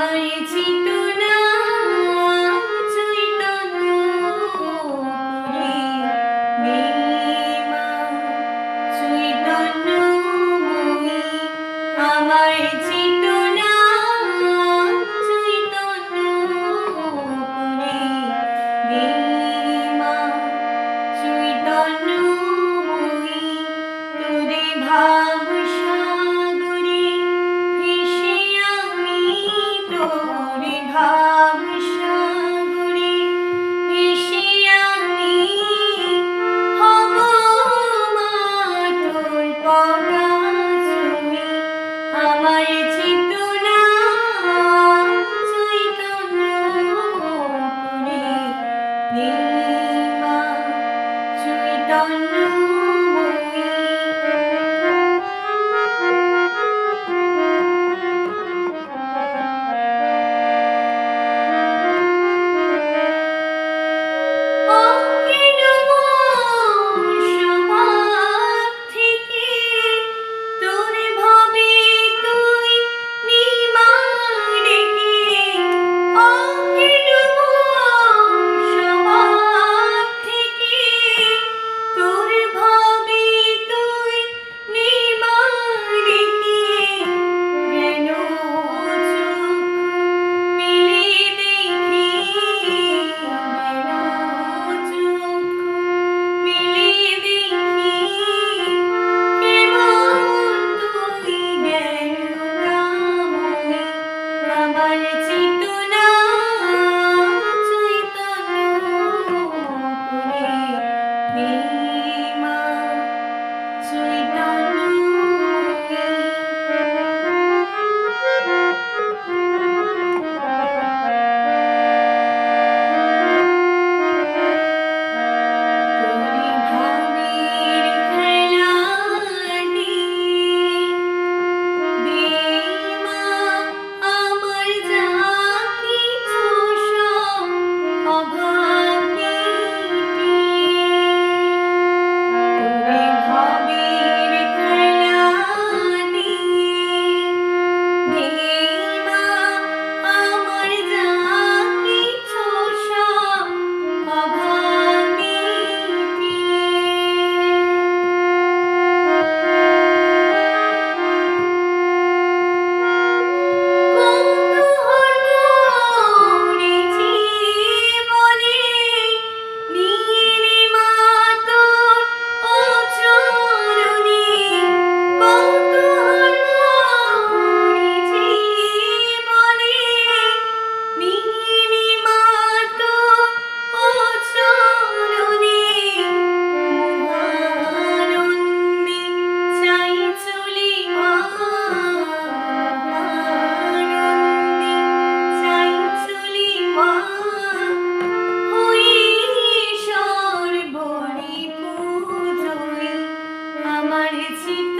আমায় চিনো না চৈতন্য চৈতন্য আমায় চিনো না চৈতন্য Bye. see